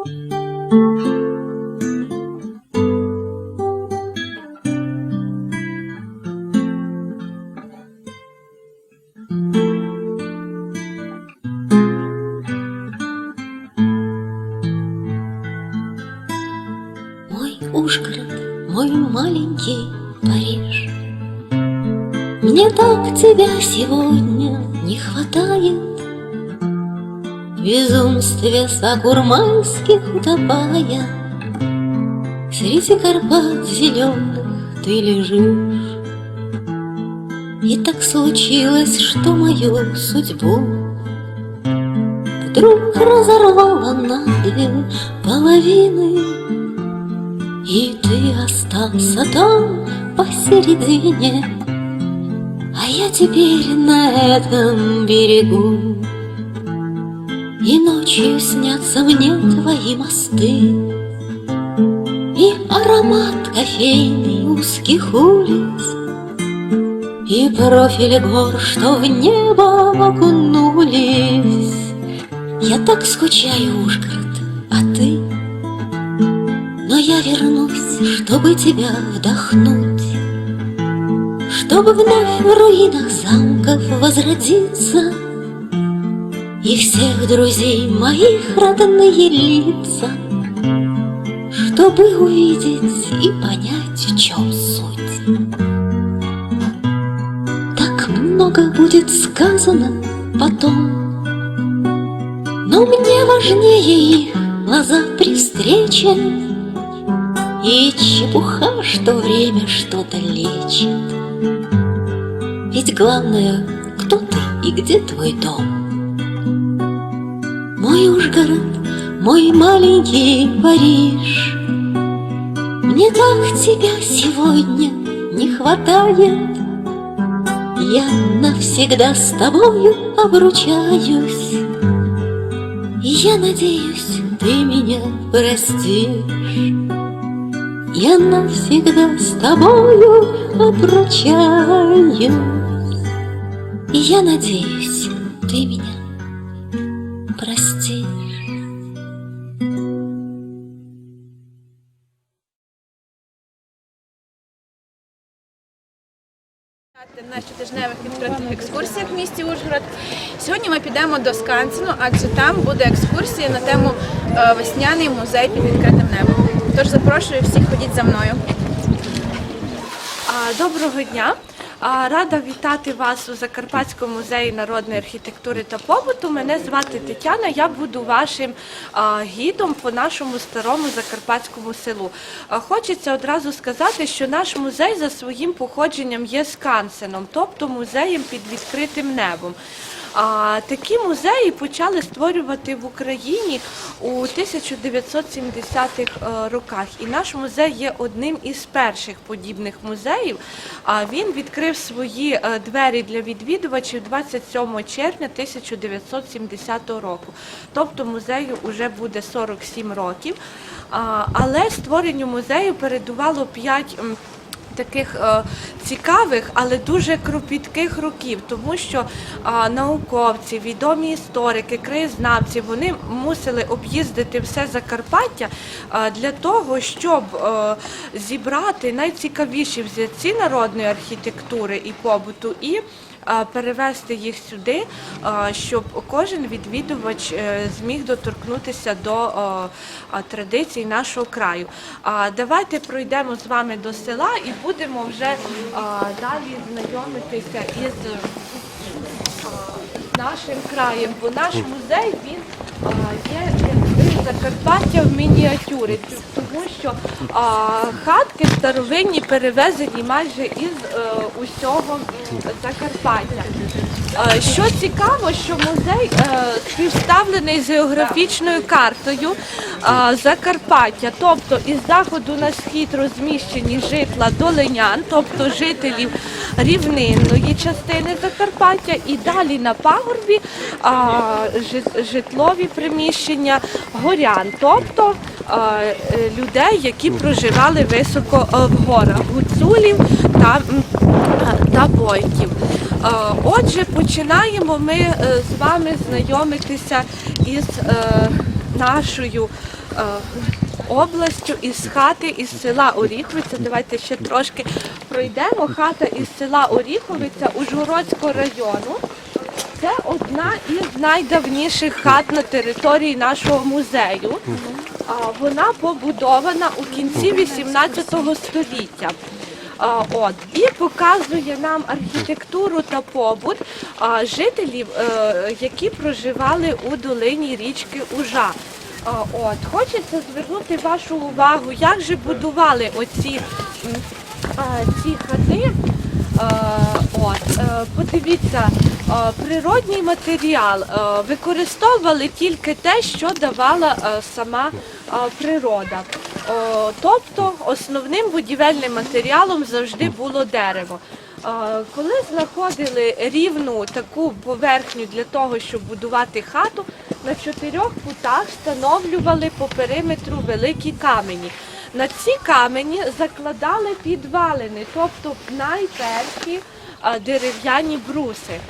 Мой Ужгород, мой маленький Париж. Мне так тебя сегодня не хватает В безумстве сакурмайских утопая Среди Карпат зеленых ты лежишь И так случилось, что мою судьбу Вдруг разорвала на две половины и ты остался там посередине, А я теперь на этом берегу. И ночью снятся мне твои мосты, И аромат кофейный узких улиц, И профили гор, что в небо окунулись. Я так скучаю, Ужгород, а ты — но я вернусь, чтобы тебя вдохнуть, Чтобы вновь в руинах замков возродиться И всех друзей моих родные лица, Чтобы увидеть и понять, в чем суть. Так много будет сказано потом, Но мне важнее их глаза при встрече и чепуха, что время что-то лечит Ведь главное, кто ты и где твой дом Мой Ужгород, мой маленький Париж. Мне так тебя сегодня не хватает. Я навсегда с тобою обручаюсь. И я надеюсь, ты меня простишь. Я навсегда с тобою обручаюсь. И я надеюсь, ты меня простишь на щотижневих відкритих екскурсіях в місті Ужгород. Сьогодні ми підемо до Скансену, адже там буде екскурсія на тему е, весняний музей під відкритим небом. Тож запрошую всіх, ходіть за мною. Доброго дня! Рада вітати вас у Закарпатському музеї народної архітектури та побуту. Мене звати Тетяна. Я буду вашим гідом по нашому старому закарпатському селу. Хочеться одразу сказати, що наш музей за своїм походженням є скансеном, тобто музеєм під відкритим небом. А такі музеї почали створювати в Україні у 1970-х е, роках. І наш музей є одним із перших подібних музеїв. А він відкрив свої е, двері для відвідувачів 27 червня 1970 року. Тобто музею вже буде 47 років. Але створенню музею передувало 5 таких е, цікавих, але дуже кропітких років, тому що науковці, відомі історики, краєзнавці вони мусили об'їздити все Закарпаття для того, щоб е, зібрати найцікавіші взірці народної архітектури і побуту і перевести їх сюди, щоб кожен відвідувач е, зміг доторкнутися до традицій нашого краю. Давайте пройдемо з вами до села і будемо вже далі знайомитися із нашим краєм, бо наш музей він є Закарпаття в мініатюрі, тому що а, хатки старовинні перевезені майже із е, усього Закарпаття. Е, Що цікаво, що музей е, співставлений з географічною картою е, Закарпаття, тобто із заходу на схід розміщені житла долинян, тобто жителів рівнинної частини Закарпаття, і далі на пагорбі жит- житлові приміщення горян, тобто е, людей, які проживали високо е, в горах, гуцулів та, та бойків. Отже, починаємо ми е, з вами знайомитися із е, нашою областю із хати із села Оріховиця. Давайте ще трошки пройдемо. Хата із села Оріховиця Ужгородського району. Це одна із найдавніших хат на території нашого музею. Вона побудована у кінці 18 століття. От і показує нам архітектуру та побут жителів, е, які проживали у долині річки Ужа. От хочеться звернути вашу увагу, як же будували оці ці хати. От, е, подивіться, природній матеріал використовували тільки те, що давала е, сама природа. Тобто основним будівельним матеріалом завжди було дерево. Коли знаходили рівну таку поверхню для того, щоб будувати хату, на чотирьох кутах встановлювали по периметру великі камені. На ці камені закладали підвалини, тобто найперші дерев'яні бруси.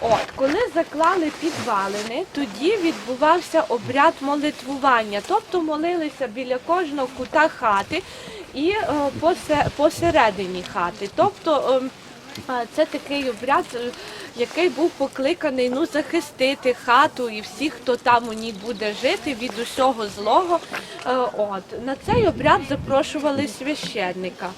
От, коли заклали підвалини, тоді відбувався обряд молитвування, тобто молилися біля кожного кута хати і е, посередині хати. Тобто ем, Це такий обряд, е, який був покликаний ну, захистити хату і всіх, хто там у ній буде жити від усього злого. Е, От. На цей обряд запрошували священника.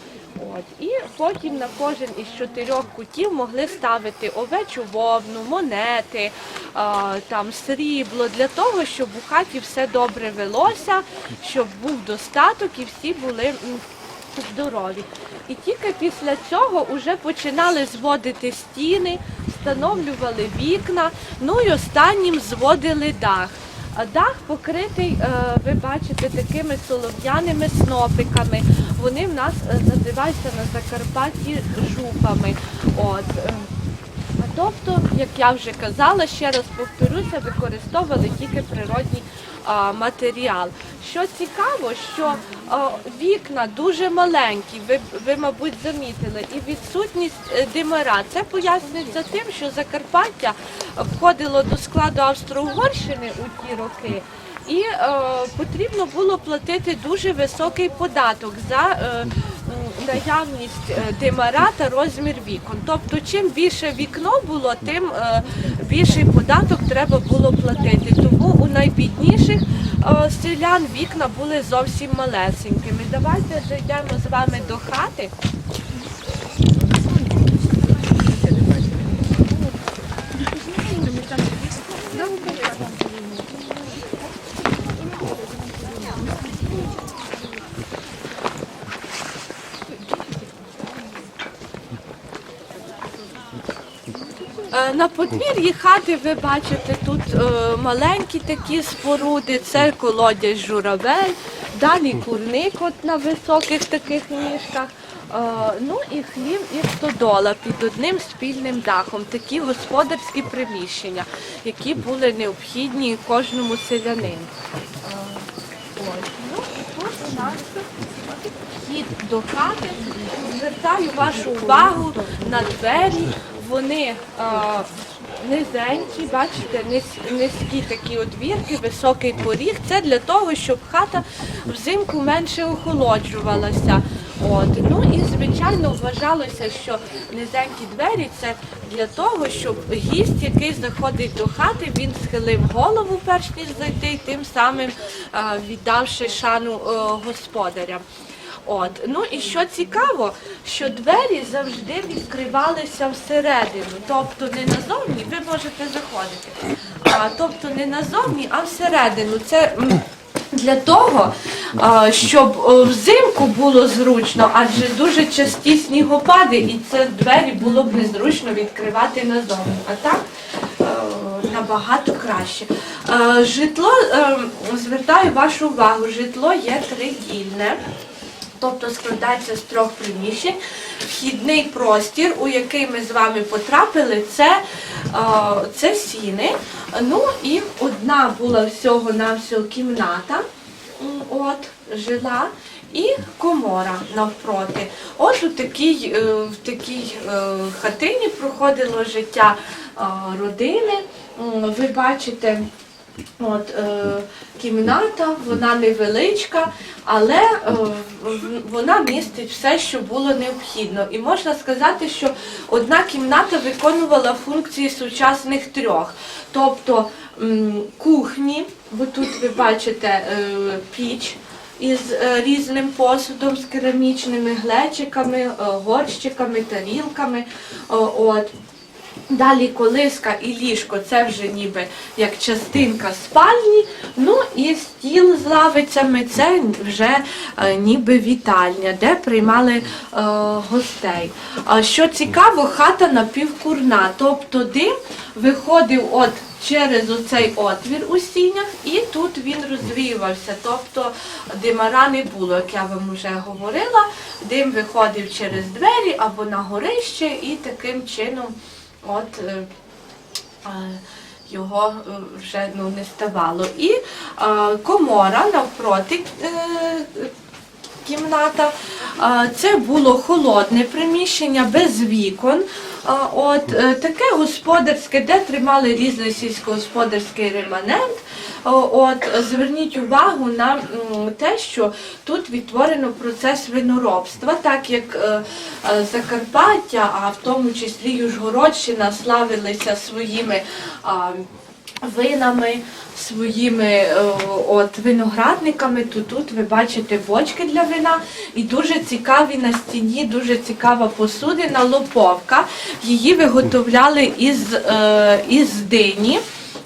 От. І потім на кожен із чотирьох кутів могли ставити овечу вовну, монети, а, там, срібло, для того, щоб у хаті все добре велося, щоб був достаток і всі були м, здорові. І тільки після цього вже починали зводити стіни, встановлювали вікна, ну і останнім зводили дах. А дах покритий, е, ви бачите, такими солов'яними снопиками. Вони в нас е, називаються на Закарпатті жупами. От. е, Тобто, як я вже казала, ще раз повторюся, використовували тільки природній а, матеріал. Що цікаво, що вікна дуже маленькі, ви, ви, мабуть, замітили, і відсутність е, димара. Це пояснюється тим, що Закарпаття входило до складу Австро-Угорщини у ті роки. І е, потрібно було платити дуже високий податок за е, наявність е, димара та розмір вікон. Тобто, чим більше вікно було, тим е, більший податок треба було платити. Тому найбідніших е, селян вікна були зовсім малесенькими. Давайте зайдемо з вами до хати. Е, На подвір'ї хати ви бачите тут е, маленькі такі споруди, це колодязь журавель, далі курник от на високих таких ніжках. Е, ну і хлів і стодола під одним спільним дахом. Такі господарські приміщення, які були необхідні кожному селянину. Е. Ну, тут у нас вхід до хати. Звертаю вашу увагу на двері. Вони е, низенькі, бачите, низ- низькі такі одвірки, високий поріг. Це для того, щоб хата взимку менше охолоджувалася. От. Ну і звичайно вважалося, що низенькі двері це для того, щоб гість, який заходить до хати, він схилив голову, перш ніж зайти, тим самим е, віддавши шану е, господарям. От ну і що цікаво, що двері завжди відкривалися всередину, тобто не назовні, ви можете заходити, а тобто не назовні, а всередину. Це для того, щоб взимку було зручно, адже дуже часті снігопади, і це двері було б незручно відкривати назовні. А так е, набагато краще. Е, Житло, е, звертаю вашу увагу, житло є тридільне. Тобто складається з трьох приміщень. Вхідний простір, у який ми з вами потрапили, це, це сіни. Ну і одна була всього-навсього кімната, от, жила, і комора навпроти. От у такій, е, в такій е, хатині проходило життя родини. Ви бачите. От, е, кімната, вона невеличка, але е, вона містить все, що було необхідно. І можна сказати, що одна кімната виконувала функції сучасних трьох. Тобто м, кухні, бо тут ви бачите е, піч із е, різним посудом, з керамічними глечиками, е, горщиками, тарілками. О, От. Далі колиска і ліжко це вже ніби як частинка спальні. Ну і стіл з лавицями це вже е, ніби вітальня, де приймали е, гостей. А що цікаво, хата напівкурна, тобто дим виходив от через оцей отвір у стінях, і тут він розвіювався. Тобто димара не було, як я вам вже говорила. Дим виходив через двері або на горище, і таким чином от е, його е, вже ну, не ставало. І комора навпроти е, кімната. Це було холодне приміщення без вікон. От е, таке господарське, де тримали різний сільськогосподарський реманент. От зверніть увагу на те, що тут відтворено процес виноробства, так як е, е, Закарпаття, а в тому числі Южгородщина славилися своїми. Винами своїми е, от виноградниками, то тут ви бачите бочки для вина і дуже цікаві на стіні, дуже цікава посудина, лоповка. Її виготовляли із, е, із дині.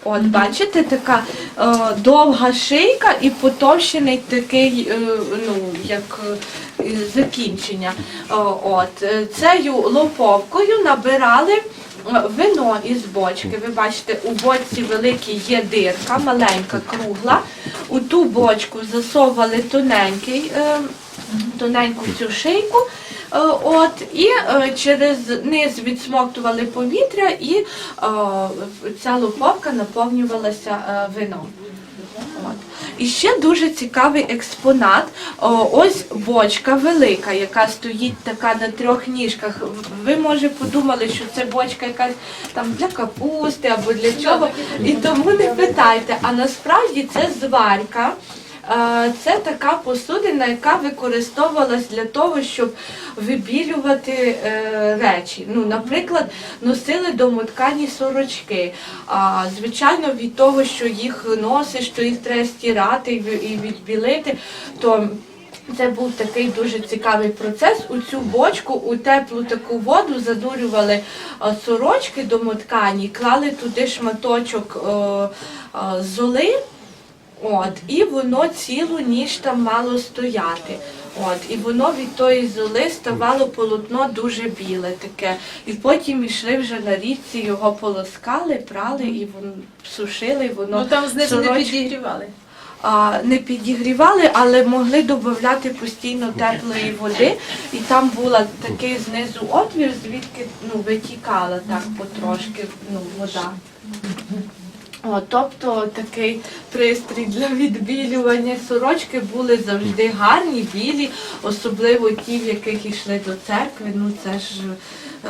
От, бачите, така е, довга шийка і потовщений такий, е, ну, як е, закінчення. Е, от, е, цією лоповкою набирали вино із бочки. Ви бачите, у бочці великій є дирка, маленька, кругла. У ту бочку засовували тоненький, е, тоненьку цю шийку. Е, От, і е, через низ відсмоктували повітря, і е, ця луповка наповнювалася е, вином. От. І ще дуже цікавий експонат. Ось бочка велика, яка стоїть така на трьох ніжках. Ви може подумали, що це бочка якась там для капусти або для чого. І тому не питайте. А насправді це зварка. Це така посудина, яка використовувалась для того, щоб вибілювати е, речі. Ну, наприклад, носили домоткані сорочки. Звичайно, від того, що їх носиш, то їх треба стирати і відбілити, то це був такий дуже цікавий процес. У цю бочку, у теплу таку воду занурювали а, сорочки домоткані, клали туди шматочок золи. От, і воно цілу ніч там мало стояти. От, і воно від тої золи ставало полотно дуже біле таке. І потім йшли вже на річці, його полоскали, прали і воно сушили, і воно Ну там знизу не підігрівали. а, не підігрівали, але могли додати постійно теплої води. І там була такий знизу отвір, звідки ну, витікала так потрошки ну, вода. О, тобто такий пристрій для відбілювання сорочки були завжди гарні, білі, особливо ті, в яких йшли до церкви. Ну це ж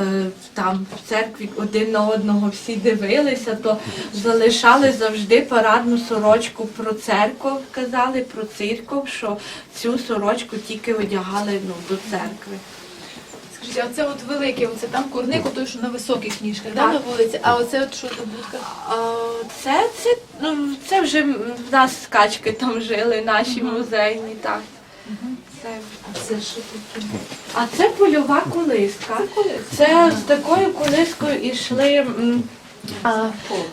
е, там в церкві один на одного всі дивилися, то залишали завжди парадну сорочку про церкву, казали про церков, що цю сорочку тільки одягали ну, до церкви. Скажіть, а це от велике, оце там курник, той, що на високих ніжках, да, Так. на вулиці, а оце от що за будка? А, Це, це, ну, це вже в нас скачки там жили, наші музейні, так. Це, Це що таке? а це польова колиска. Це з такою колискою йшли. м, А,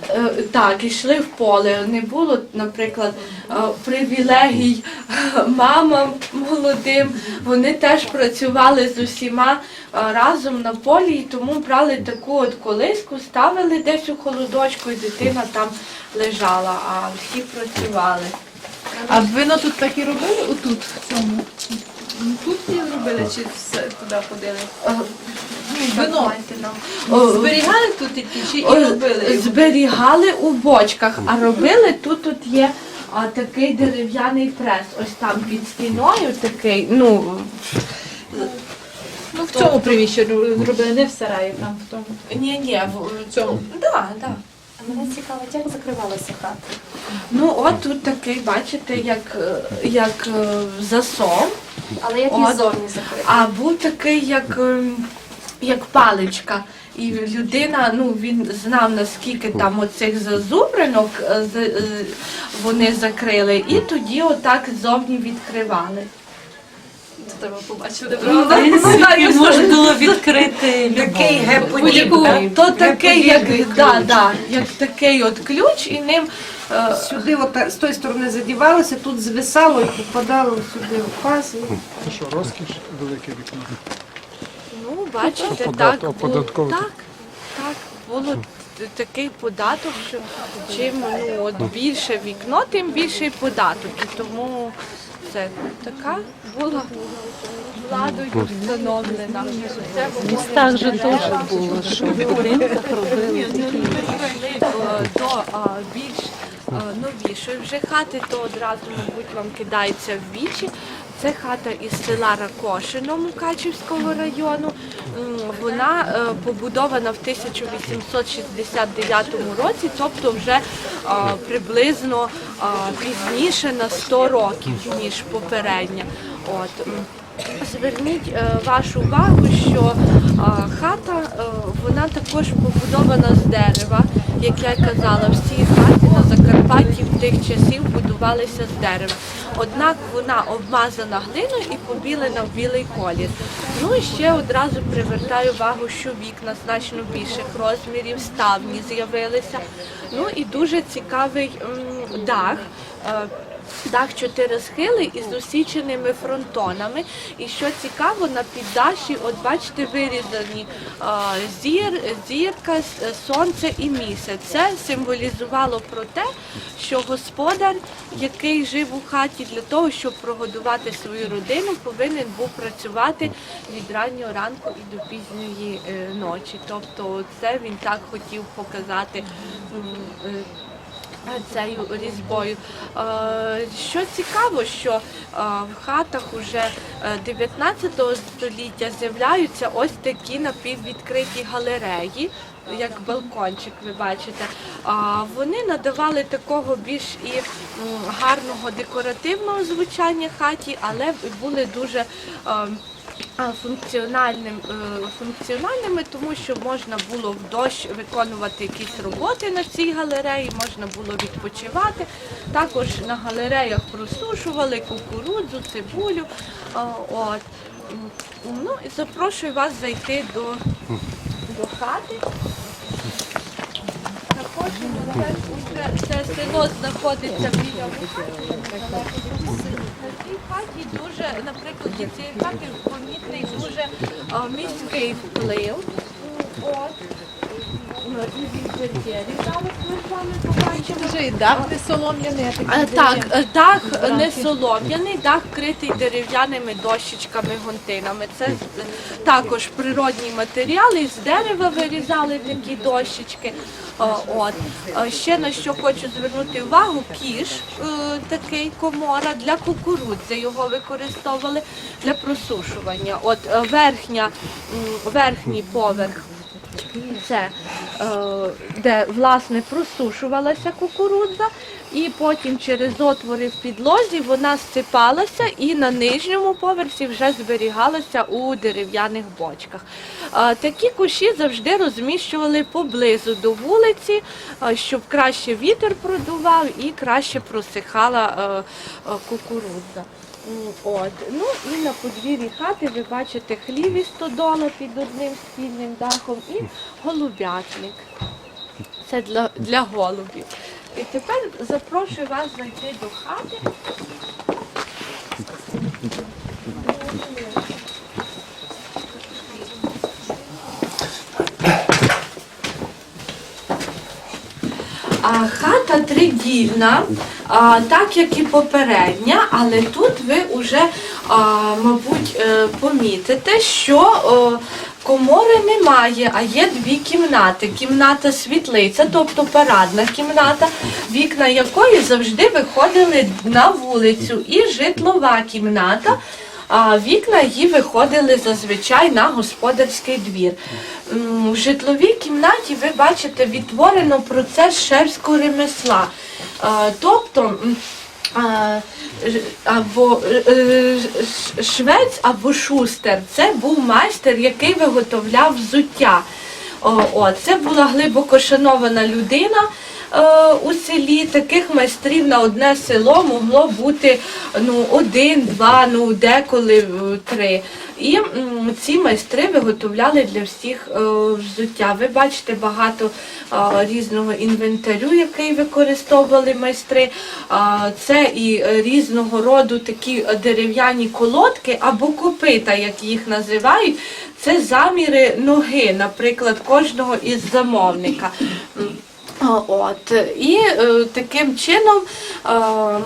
е, так, йшли в поле. Не було, наприклад, е, привілегій мамам молодим. Вони теж працювали з усіма е, разом на полі, і тому брали таку от колиску, ставили десь у холодочку, і дитина там лежала, а всі працювали. А вино тут так і робили? Отут, в цьому? Ну, Тут її робили чи все туди ходили? Вино. Зберігали тут і робили? його? Зберігали у бочках, а робили тут тут є а, такий дерев'яний прес. Ось там під стіною такий. Ну Ну в цьому приміщенні робили, не в сараї, там в тому. ні, ні, в цьому? Да, да. Мене цікаво, як закривалася хата. Ну, от тут такий, бачите, як, як е, засов. Але як От. її зовні закрити? А був такий, як, ем, як паличка. І людина, ну він знав наскільки там оцих зазубринок е, з- е, вони закрили, і тоді отак ззовні відкривали. Це треба побачити. Ну, правда? не Можна було відкрити Такий любов. То такий, як, да, да, як такий от ключ, і ним е, Сюди от, з тої сторони задівалося, тут звисало і попадало сюди в паз. Це що, розкіш велике вікно? Ну, бачите, так, бу- оподатковувати. так, так, було т- такий податок, що чим ну, от більше вікно, тим більший податок. І тому це така була владою встановлена. Це В містах же теж було, що в будинках робили такі. Е, до а, більш е, новішої вже хати, то одразу, мабуть, вам кидається в вічі. Це хата із села Ракошино Мукачівського району. Вона е, побудована в 1869 році, тобто вже е, приблизно е, пізніше на 100 років, ніж попередня. От. Зверніть вашу увагу, що хата вона також побудована з дерева. Як я казала, всі хаті на Закарпатті в тих часів будувалися з дерева. Однак вона обмазана глиною і побілена в білий колір. Ну і ще одразу привертаю увагу, що вікна значно більших розмірів, ставні з'явилися. Ну і дуже цікавий дах. Е, Дах чотири схили із усіченими фронтонами. І що цікаво, на піддаші, от бачите, вирізані зір, зірка, сонце і місяць. Це символізувало про те, що господар, який жив у хаті для того, щоб прогодувати свою родину, повинен був працювати від раннього ранку і до пізньої е, ночі. Тобто, це він так хотів показати. Е, цією різьбою. Е, Що цікаво, що е, в хатах уже е, 19 століття з'являються ось такі напіввідкриті галереї. Як балкончик, ви бачите, вони надавали такого більш і гарного декоративного звучання хаті, але були дуже ем, функціональним, е, функціональними, тому що можна було в дощ виконувати якісь роботи на цій галереї, можна було відпочивати. Також на галереях просушували кукурудзу, цибулю. От. Ну і запрошую вас зайти до, до хати. Це, село знаходиться біля цій хаті дуже, наприклад, від цієї хати помітний дуже міський вплив. Вже і дах не солом'яний, а Е, Так, е, дах не солом'яний, дах критий дерев'яними дощечками, гонтинами. Це е, також природній матеріал, із дерева вирізали такі дощечки. Е, От. Е, Ще на що хочу звернути увагу, кіш е, такий комора для кукурудзи його використовували для просушування. От е, верхня, верхній поверх це е, де власне просушувалася кукурудза, і потім через отвори в підлозі вона сипалася і на нижньому поверсі вже зберігалася у дерев'яних бочках. Е, такі кущі завжди розміщували поблизу до вулиці, е, щоб краще вітер продував і краще просихала е, е, кукурудза. От. Ну і на подвір'ї хати ви бачите хліві стодола під одним спільним дахом і голубятник. Це для, для голубів. І тепер запрошую вас зайти до хати. А хата тридільна, а, так як і попередня, але тут ви вже, а, мабуть, е, помітите, що о, комори немає, а є дві кімнати. Кімната світлиця, тобто парадна кімната, вікна якої завжди виходили на вулицю, і житлова кімната. а вікна її виходили зазвичай на господарський двір. М, В житловій кімнаті ви бачите відтворено процес шерського ремесла. Тобто або е, е, швець або шустер це був майстер, який виготовляв взуття. О, це була глибоко шанована людина у селі. Таких майстрів на одне село могло бути ну, один, два, ну деколи е, три. І ці майстри виготовляли для всіх е, взуття. Ви бачите багато е, різного інвентарю, який використовували майстри. Це і е, різного роду такі е, дерев'яні колодки або копита, як їх називають. Це заміри ноги, наприклад, кожного із замовника. От і е, таким чином е,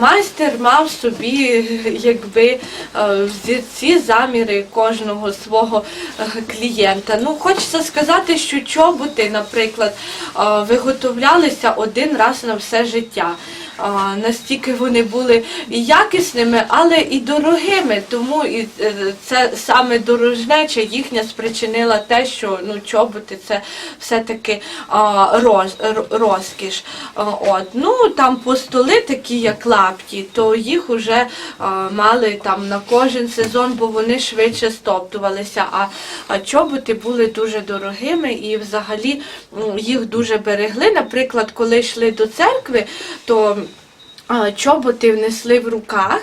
майстер мав собі якби е, ці- заміри кожного свого клієнта. Ну, хочеться сказати, що чоботи, наприклад, виготовлялися один раз на все життя. Настільки вони були і якісними, але і дорогими. Тому і е, це саме дорожнеча їхня спричинила те, що ну чоботи це все-таки роз, розкіш. От ну там по столи такі, як лапті, то їх уже мали там на кожен сезон, бо вони швидше стоптувалися. А, а чоботи були дуже дорогими і взагалі їх дуже берегли. Наприклад, коли йшли до церкви, то чоботи внесли в руках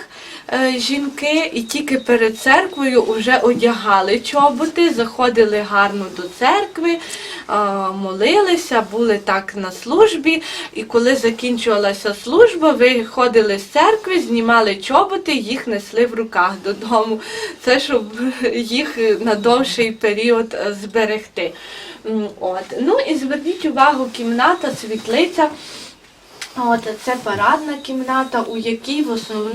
е, жінки, і тільки перед церквою вже одягали чоботи, заходили гарно до церкви, молилися, були так на службі. І коли закінчувалася служба, виходили з церкви, знімали чоботи, їх несли в руках додому. Це щоб їх на довший період е, зберегти. От. Ну і зверніть увагу, кімната, світлиця. От це парадна кімната, у якій в основному